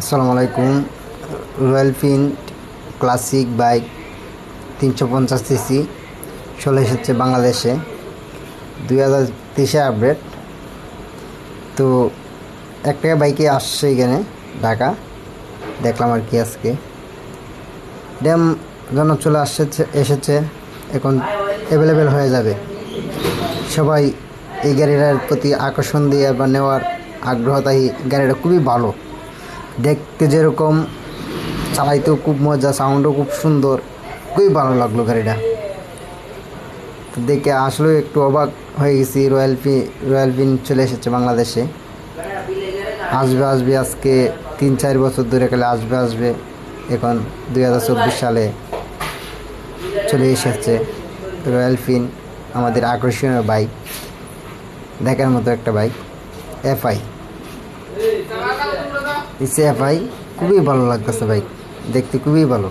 আসসালামু আলাইকুম। Royal field classic bike তিনশো পঞ্চাশ সিসি চলে এসেছে বাংলাদেশে, দুই হাজার তেইশে আপডেট। তো একটা বাইকে আসছে এখানে, ঢাকা। দেখলাম আর কি আজকে। ড্যাম যেন চলে আসছে, এসেছে, এখন অ্যাভেলেবেল হয়ে যাবে। সবাই এই গাড়িটার প্রতি আকর্ষণ দিয়ে বা নেওয়ার আগ্রহ, তাই গাড়িটা খুবই ভালো। দেখতে যেরকম, চালাইতেও খুব মজা সাউন্ডও খুব সুন্দর। খুবই ভালো লাগল গাড়িটা। তো দেখে আসলেও একটু অবাক হয়ে গেছি রয়্যাল ফি রয়্যাল ফিন চলে এসেছে বাংলাদেশে। আসবে আসবে আজকে তিন, চার বছর ধরে গেলে আসবে আসবে। এখন দুই হাজার চব্বিশ সালে চলে এসেছে রয়্যাল ফিন আমাদের আকর্ষণীয় বাইক দেখার মতো একটা বাইক এফআই এফআই খুবই ভালো লাগতেছে ভাই। দেখতে খুবই ভালো।